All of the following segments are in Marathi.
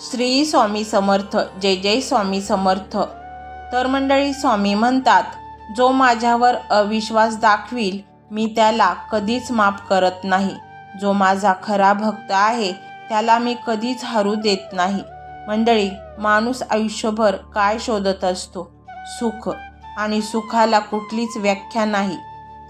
श्री स्वामी समर्थ जय जय स्वामी समर्थ. तर मंडळी स्वामी म्हणतात जो माझ्यावर अविश्वास दाखवील मी त्याला कधीच माफ करत नाही. जो माझा खरा भक्त आहे त्याला मी कधीच हरू देत नाही. मंडळी माणूस आयुष्यभर काय शोधत असतो? सुख. आणि सुखाला कुठलीच व्याख्या नाही.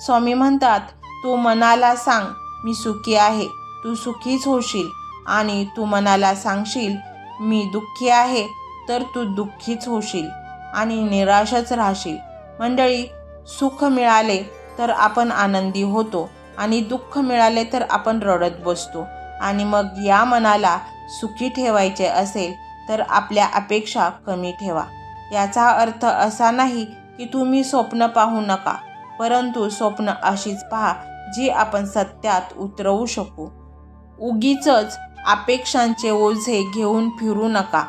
स्वामी म्हणतात तू मनाला सांग मी सुखी आहे. तू सुखीच होशील. आणि तू मनाला सांगशील मी दुःखी आहे तर तू दुःखीच होशील आणि निराशच राहशील. मंडळी सुख मिळाले तर आपण आनंदी होतो आणि दुःख मिळाले तर आपण रडत बसतो. आणि मग या मनाला सुखी ठेवायचे असेल तर आपल्या अपेक्षा कमी ठेवा. याचा अर्थ असा नाही की तुम्ही स्वप्न पाहू नका परंतु स्वप्न अशीच पहा जी आपण सत्यात उतरवू शकू. उगीच अपेक्षांचे ओझे घेऊन फिरू नका.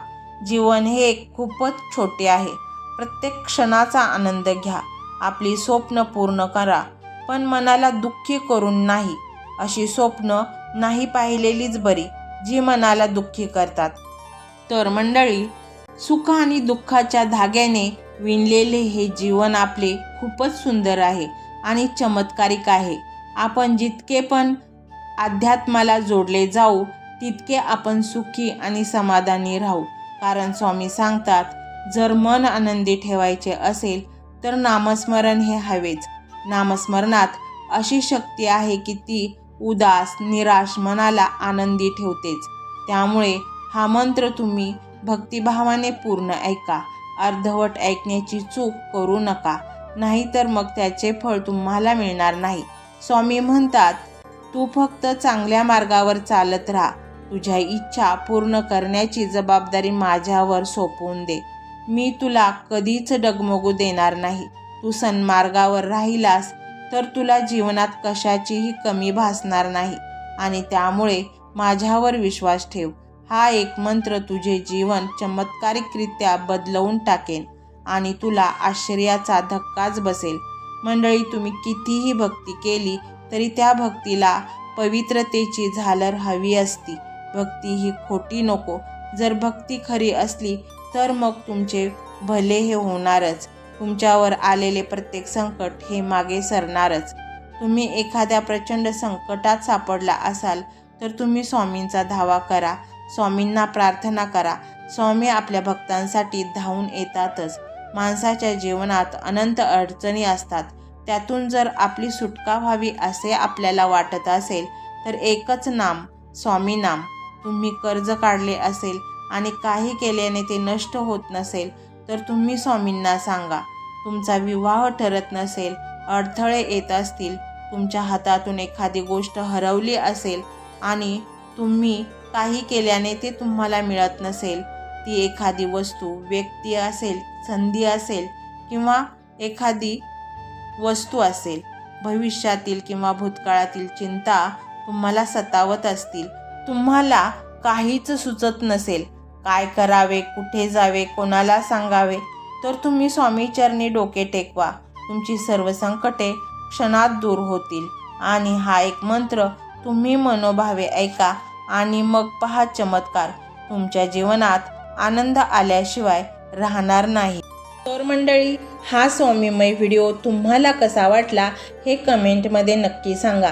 जीवन हे खूपच छोटे आहे. प्रत्येक क्षणाचा आनंद घ्या. आपली स्वप्न पूर्ण करा. पण मनाला दुःखी करून नाही. अशी स्वप्न नाही पाहिलेलीच बरी जी मनाला दुःखी करतात. तर मंडळी सुख आणि दुःखाच्या धाग्याने विणलेले हे जीवन आपले खूपच सुंदर आहे आणि चमत्कारिक आहे. आपण जितके पण अध्यात्माला जोडले जाऊ तितके आपण सुखी आणि समाधानी राहू. कारण स्वामी सांगतात जर मन आनंदी ठेवायचे असेल तर नामस्मरण हे हवेच. नामस्मरणात अशी शक्ती आहे की ती उदास निराश मनाला आनंदी ठेवतेच. त्यामुळे हा मंत्र तुम्ही भक्तिभावाने पूर्ण ऐका. अर्धवट ऐकण्याची चूक करू नका. नाहीतर मग त्याचे फळ तुम्हाला मिळणार नाही. स्वामी म्हणतात तू फक्त चांगल्या मार्गावर चालत राहा. तुझ्या इच्छा पूर्ण करण्याची जबाबदारी माझ्यावर सोपवून दे. मी तुला कधीच डगमगू देणार नाही. तू सन्मार्गावर राहिलास तर तुला जीवनात कशाचीही कमी भासणार नाही. आणि त्यामुळे माझ्यावर विश्वास ठेव. हा एक मंत्र तुझे जीवन चमत्कारिकरित्या बदलवून टाकेन आणि तुला आश्चर्याचा धक्काच बसेल. मंडळी तुम्ही कितीही भक्ती केली तरी त्या भक्तीला पवित्रतेची झालर हवी असती. भक्ती ही खोटी नको. जर भक्ती खरी असली तर मग तुमचे भले हे होणारच. तुमच्यावर आलेले प्रत्येक संकट हे मागे सरणारच. तुम्ही एखाद्या प्रचंड संकटात सापडला असाल तर तुम्ही स्वामींचा धावा करा. स्वामींना प्रार्थना करा. स्वामी आपल्या भक्तांसाठी धावून येतातच. माणसाच्या जीवनात अनंत अडचणी असतात. त्यातून जर आपली सुटका व्हावी असे आपल्याला वाटत असेल तर एकच नाम स्वामी नाम. तुम्ही कर्ज काढले असेल आणि काही केल्याने ते नष्ट होत नसेल तर तुम्ही स्वामींना सांगा. तुमचा विवाह ठरत नसेल अडथळे येत असतील तुमच्या हातातून एखादी गोष्ट हरवली असेल आणि तुम्ही काही केल्याने ते तुम्हाला मिळत नसेल ती एखादी वस्तू व्यक्ती असेल संधी असेल किंवा एखादी वस्तू असेल भविष्यातील किंवा भूतकाळातील चिंता तुम्हाला सतावत असतील तुम्हाला काहीच सुचत नसेल. काय करावे कुठे जावे कोणाला सांगावे? तर तुम्ही स्वामीचरणी डोके टेकवा. तुमची सर्व संकटे क्षणात दूर होतील. आणि हा एक मंत्र तुम्ही मनोभावे ऐका आणि मग पहा चमत्कार. तुमच्या जीवनात आनंद आल्याशिवाय राहणार नाही. तर मंडळी हा स्वामीमय व्हिडिओ तुम्हाला कसा वाटला हे कमेंटमध्ये नक्की सांगा.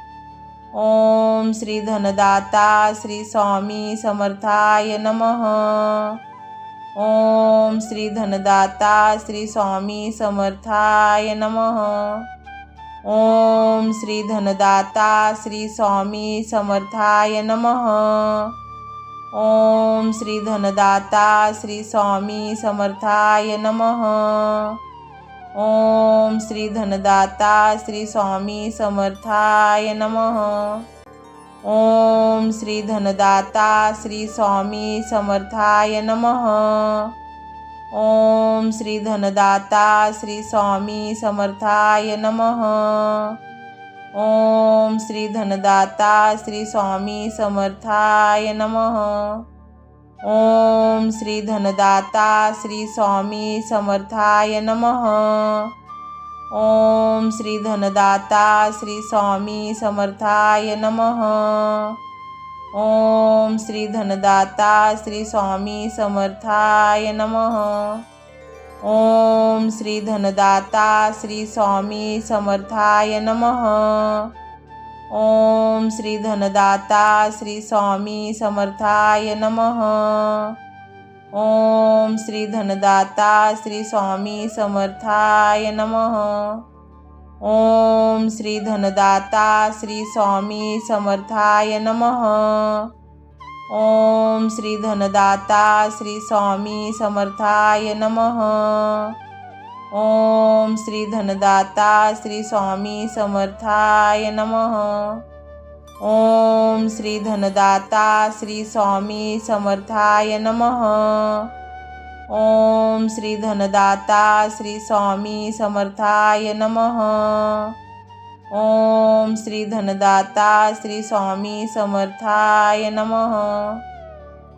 ओम श्री धनदाता श्री स्वामी समर्थाय नमः. ओम श्री धनदाता श्री स्वामी समर्थाय नमः. ओम श्री धनदाता श्री स्वामी समर्थाय नमः. ओम श्री धनदाता श्री स्वामी समर्थाय नमः. ओम श्री धनदाता श्री स्वामी समर्थाय नमः. ओम श्री धनदाता श्री स्वामी समर्थाय नमः. ओम श्री धनदाता श्री स्वामी समर्थाय नमः. ओम श्री धनदाता श्री स्वामी समर्थाय नमः. ओम श्री धनदाता श्री स्वामी समर्थाय नमः. ओम श्री धनदाता श्री स्वामी समर्थाय नमः. ओम श्री धनदाता श्री स्वामी समर्थाय नमः. ओम श्री धनदाता श्री स्वामी समर्थाय नमः. ओम श्री धनदाता श्री स्वामी समर्थाय नमः. ओम श्री धनदाता श्री स्वामी समर्थाय नमः. ओम श्री धनदाता श्री स्वामी समर्थाय नमः. ओम श्री धनदाता श्री स्वामी समर्थाय नमः. ओम श्री धनदाता श्री स्वामी समर्थाय नमः। ओम श्री धनदाता श्री स्वामी समर्थाय नमः। ओम श्री धनदाता श्री स्वामी समर्थाय नमः। ओम श्री धनदाता श्री स्वामी समर्थाय नमः।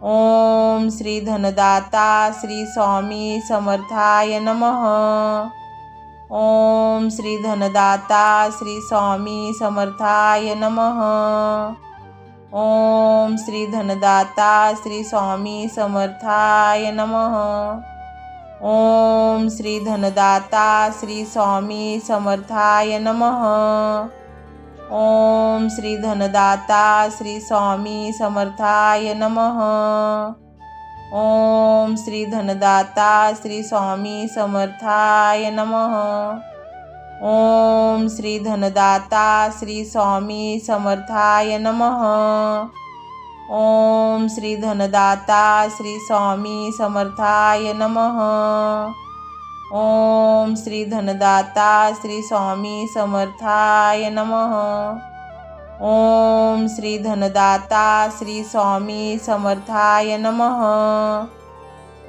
ओम श्री धनदाता श्री स्वामी समर्थाय नमः. ओम श्री धनदाता श्री स्वामी समर्थाय नमः. ओम श्री धनदाता श्री स्वामी समर्थाय नमः. ओम श्री धनदाता श्री स्वामी समर्थाय नमः. ओम श्री धनदाता श्री स्वामी समर्थाय नमः. ओम श्री धनदाता श्री स्वामी समर्थाय नमः. ओम श्री धनदाता श्री स्वामी समर्थाय नमः. ओम श्री धनदाता श्री स्वामी समर्थाय नमः. ओम श्री धनदाता श्री स्वामी समर्थाय नमः। ओम श्री धनदाता श्री स्वामी समर्थाय नमः।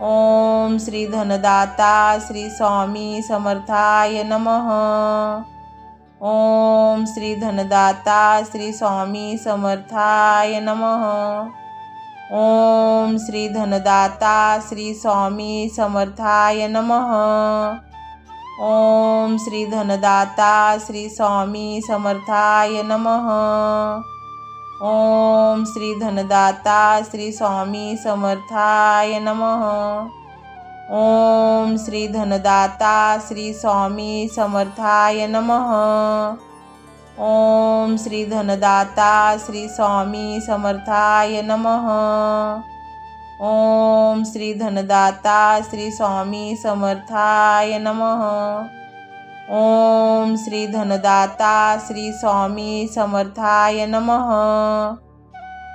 ओम श्री धनदाता श्री स्वामी समर्थाय नमः। ओम श्री धनदाता श्री स्वामी समर्थाय नमः। ओम श्री धनदाता श्री स्वामी समर्थाय नमः. ओम श्री धनदाता श्री स्वामी समर्थाय नमः. ओम श्री धनदाता श्री स्वामी समर्थाय नमः. ओम श्री धनदाता श्री स्वामी समर्थाय नमः. ओम श्री धनदाता श्री स्वामी समर्थाय नमः। ओम श्री धनदाता श्री स्वामी समर्थाय नमः। ओम श्री धनदाता श्री स्वामी समर्थाय नमः।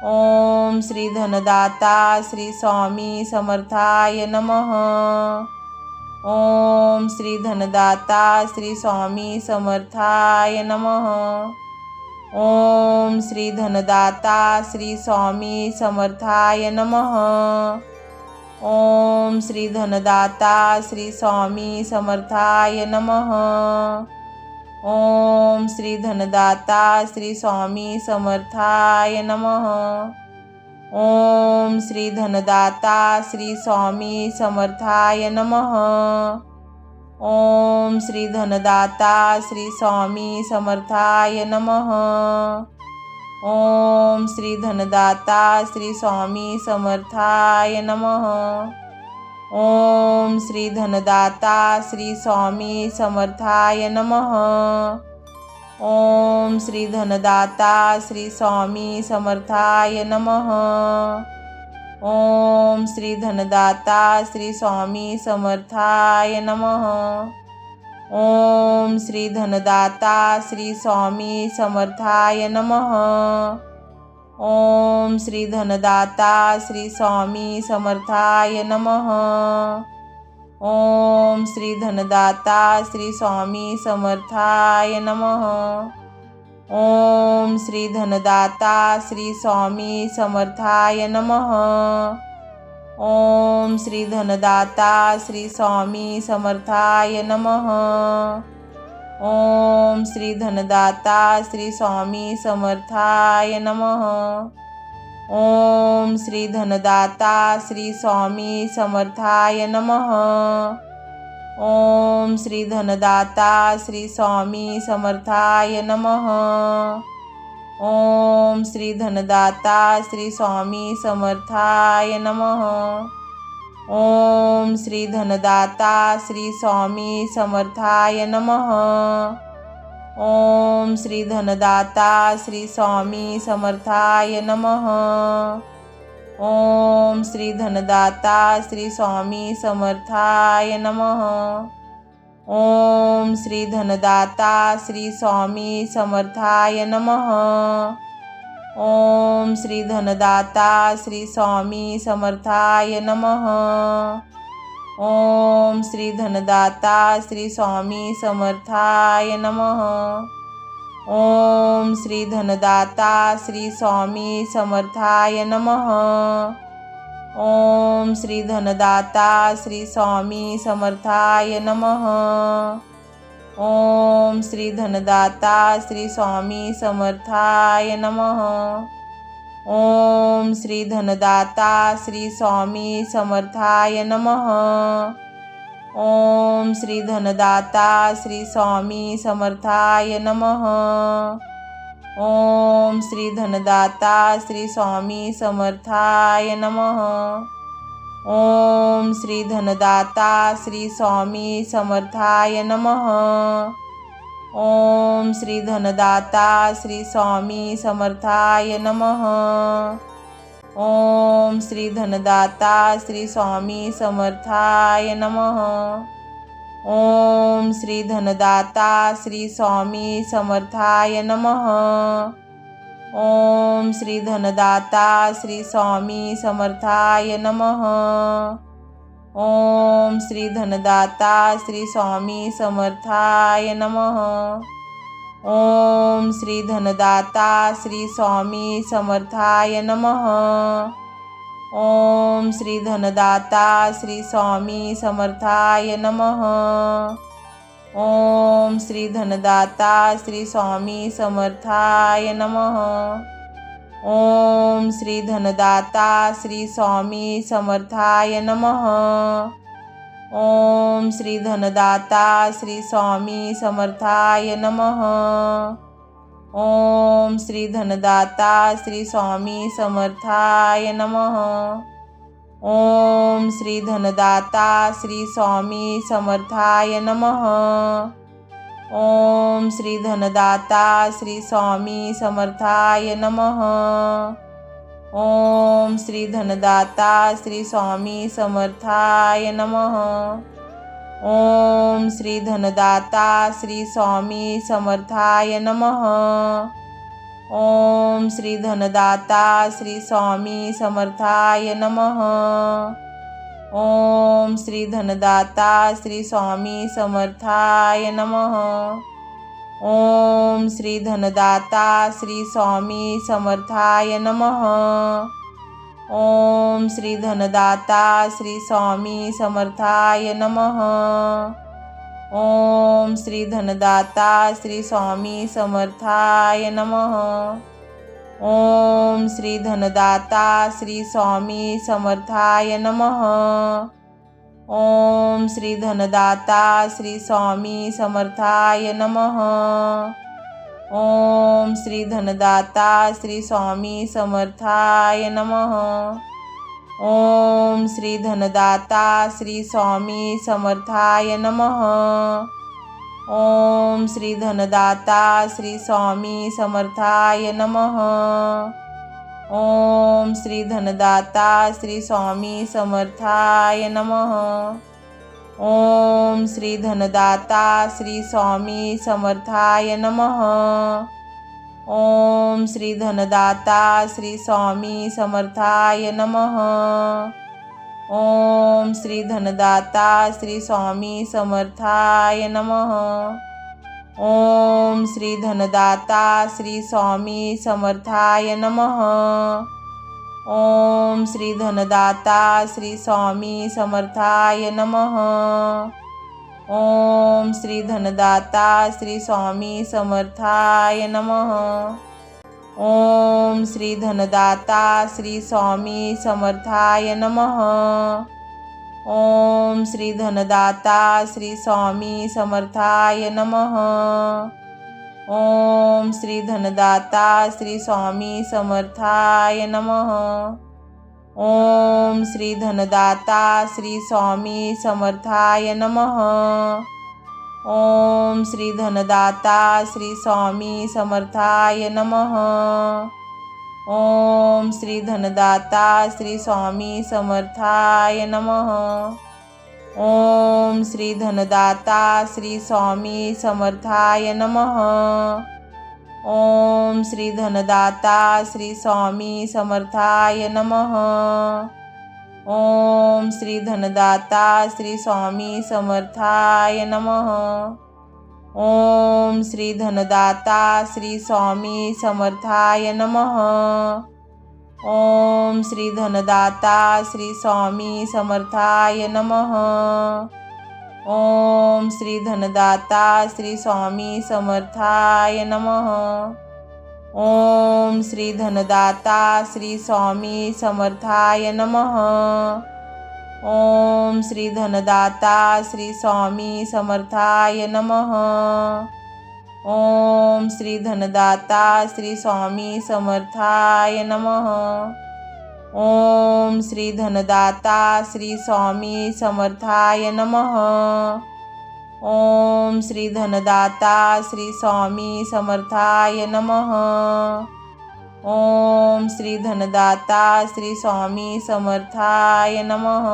ओम श्री धनदाता श्री स्वामी समर्थाय नमः। ओम श्री धनदाता श्री स्वामी समर्थाय नमः. ओम श्री धनदाता श्री स्वामी समर्थाय नमः. ओम श्री धनदाता श्री स्वामी समर्थाय नमः. ओम श्री धनदाता श्री स्वामी समर्थाय नमः. ओम श्री धनदाता श्री स्वामी समर्थाय नमः. ओम श्री धनदाता श्री स्वामी समर्थाय नमः. ओम श्री धनदाता श्री स्वामी समर्थाय नमः. ओम श्री धनदाता श्री स्वामी समर्थाय नमः. ओम श्री धनदाता श्री स्वामी समर्थाय नमः. ओम श्री धनदाता श्री स्वामी समर्थाय नमः. ओम श्री धनदाता श्री स्वामी समर्थाय नमः. ओम श्री धनदाता श्री स्वामी समर्थाय नमः. ओम श्री धनदाता श्री स्वामी समर्थाय नमः। ओम श्री धनदाता श्री स्वामी समर्थाय नमः। ओम श्री धनदाता श्री स्वामी समर्थाय नमः। ओम श्री धनदाता श्री स्वामी समर्थाय नमः। ओम श्री धनदाता श्री स्वामी समर्थाय नमः. ओम श्री धनदाता श्री स्वामी समर्थाय नमः. ओम श्री धनदाता श्री स्वामी समर्थाय नमः. ओम श्री धनदाता श्री स्वामी समर्थाय नमः. ओम श्री धनदाता श्री स्वामी समर्थाय नमः. ओम श्री धनदाता श्री स्वामी समर्थाय नमः. ओम श्री धनदाता श्री स्वामी समर्थाय नमः. ओम श्री धनदाता श्री स्वामी समर्थाय नमः. ओम श्री धनदाता श्री स्वामी समर्थाय नमः। ओम श्री धनदाता श्री स्वामी समर्थाय नमः। ओम श्री धनदाता श्री स्वामी समर्थाय नमः। ओम श्री धनदाता श्री स्वामी समर्थाय नमः। ओम श्री धनदाता श्री स्वामी समर्थाय नमः. ओम श्री धनदाता श्री स्वामी समर्थाय नमः. ओम श्री धनदाता श्री स्वामी समर्थाय नमः. ओम श्री धनदाता श्री स्वामी समर्थाय नमः. ओम श्री धनदाता श्री स्वामी समर्थाय नमः. ओम श्री धनदाता श्री स्वामी समर्थाय नमः. ओम श्री धनदाता श्री स्वामी समर्थाय नमः. ओम श्री धनदाता श्री स्वामी समर्थाय नमः. ओम श्री धनदाता श्री स्वामी समर्थाय नमः. ओम श्री धनदाता श्री स्वामी समर्थाय नमः. ओम श्री धनदाता श्री स्वामी समर्थाय नमः. ओम श्री धनदाता श्री स्वामी समर्थाय नमः. ओम श्री धनदाता श्री स्वामी समर्थाय नमः. ओम श्री धनदाता श्री स्वामी समर्थाय नमः. ओम श्री धनदाता श्री स्वामी समर्थाय नमः. ओम श्री धनदाता श्री स्वामी समर्थाय नमः. ओम श्री धनदाता श्री स्वामी समर्थाय नमः. ओम श्री धनदाता श्री स्वामी समर्थाय नमः. ओम श्री धनदाता श्री स्वामी समर्थाय नमः. ओम श्री धनदाता श्री स्वामी समर्थाय नमः. ओम श्री धनदाता श्री स्वामी समर्थाय नमः। ओम श्री धनदाता श्री स्वामी समर्थाय नमः। ओम श्री धनदाता श्री स्वामी समर्थाय नमः। ओम श्री धनदाता श्री स्वामी समर्थाय नमः। ओम श्री धनदाता श्री स्वामी समर्थाय नमः. ओम श्री धनदाता श्री स्वामी समर्थाय नमः. ओम श्री धनदाता श्री स्वामी समर्थाय नमः. ओम श्री धनदाता श्री स्वामी समर्थाय नमः. ओम श्री धनदाता श्री स्वामी समर्थाय नमः। ओम श्री धनदाता श्री स्वामी समर्थाय नमः। ओम श्री धनदाता श्री स्वामी समर्थाय नमः। ओम श्री धनदाता श्री स्वामी समर्थाय नमः। ओम श्री धनदाता श्री स्वामी समर्थाय नमः। ओम श्री धनदाता श्री स्वामी समर्थाय नमः। ओम श्री धनदाता श्री स्वामी समर्थाय नमः। ओम श्री धनदाता श्री स्वामी समर्थाय नमः। ओम श्री धनदाता श्री स्वामी समर्थाय नमः. ओम श्री धनदाता श्री स्वामी समर्थाय नमः. ओम श्री धनदाता श्री स्वामी समर्थाय नमः. ओम श्री धनदाता श्री स्वामी समर्थाय नमः. ओम श्री धनदाता श्री स्वामी समर्थाय नमः। ओम श्री धनदाता श्री स्वामी समर्थाय नमः। ओम श्री धनदाता श्री स्वामी समर्थाय नमः। ओम श्री धनदाता श्री स्वामी समर्थाय नमः। ओम श्री धनदाता श्री स्वामी समर्थाय नमः. ओम श्री धनदाता श्री स्वामी समर्थाय नमः. ओम श्री धनदाता श्री स्वामी समर्थाय नमः. ओम श्री धनदाता श्री स्वामी समर्थाय नमः. ओम श्री धनदाता श्री स्वामी समर्थाय नमः. ओम श्री धनदाता श्री स्वामी समर्थाय नम. ओम श्री धनदाता श्री स्वामी समर्थाय नमः. ओम श्री धनदाता श्री स्वामी समर्थाय नमः. ओम श्री धनदाता श्री स्वामी समर्थाय नमः. ओम श्री धनदाता श्री स्वामी समर्थाय नमः.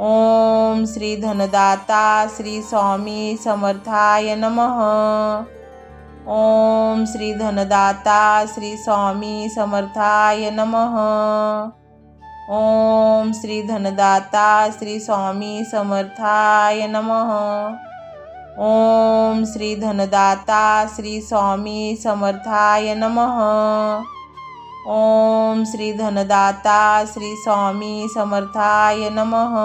ओम श्री धनदाता श्री स्वामी समर्थाय नमः. ओम श्री धनदाता श्री स्वामी समर्थाय नमः. ओम श्री धनदाता श्री स्वामी समर्थाय नमः। ओम श्री धनदाता श्री स्वामी समर्थाय नमः। ओम श्री धनदाता श्री स्वामी समर्थाय नमः।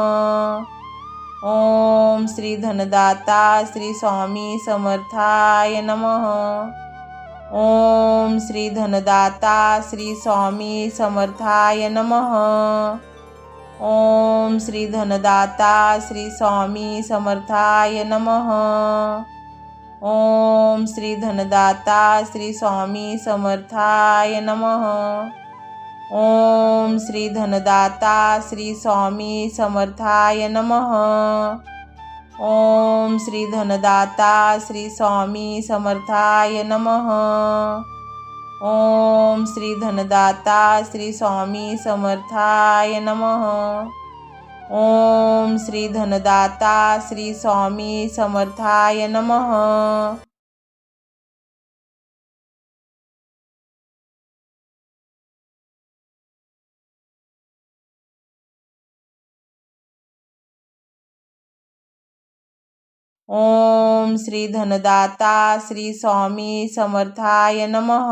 ओम श्री धनदाता श्री स्वामी समर्थाय नमः। ओम श्री धनदाता श्री स्वामी समर्थाय नमः. ओम श्री धनदाता श्री स्वामी समर्थाय नमः. ओम श्री धनदाता श्री स्वामी समर्थाय नमः. ओम श्री धनदाता श्री स्वामी समर्थाय नमः. ओम श्री धनदाता श्री स्वामी समर्थाय नमः. ओम श्री धनदाता श्री स्वामी समर्थाय नमः. ओम श्री धनदाता श्री स्वामी समर्थाय नमः. ओम श्री धनदाता श्री स्वामी समर्थाय नमः.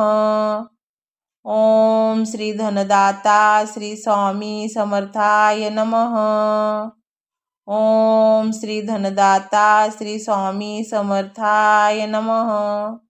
ओम श्री धनदाता श्री स्वामी समर्थाय नमः. ओम श्री धनदाता श्री स्वामी समर्थाय नमः.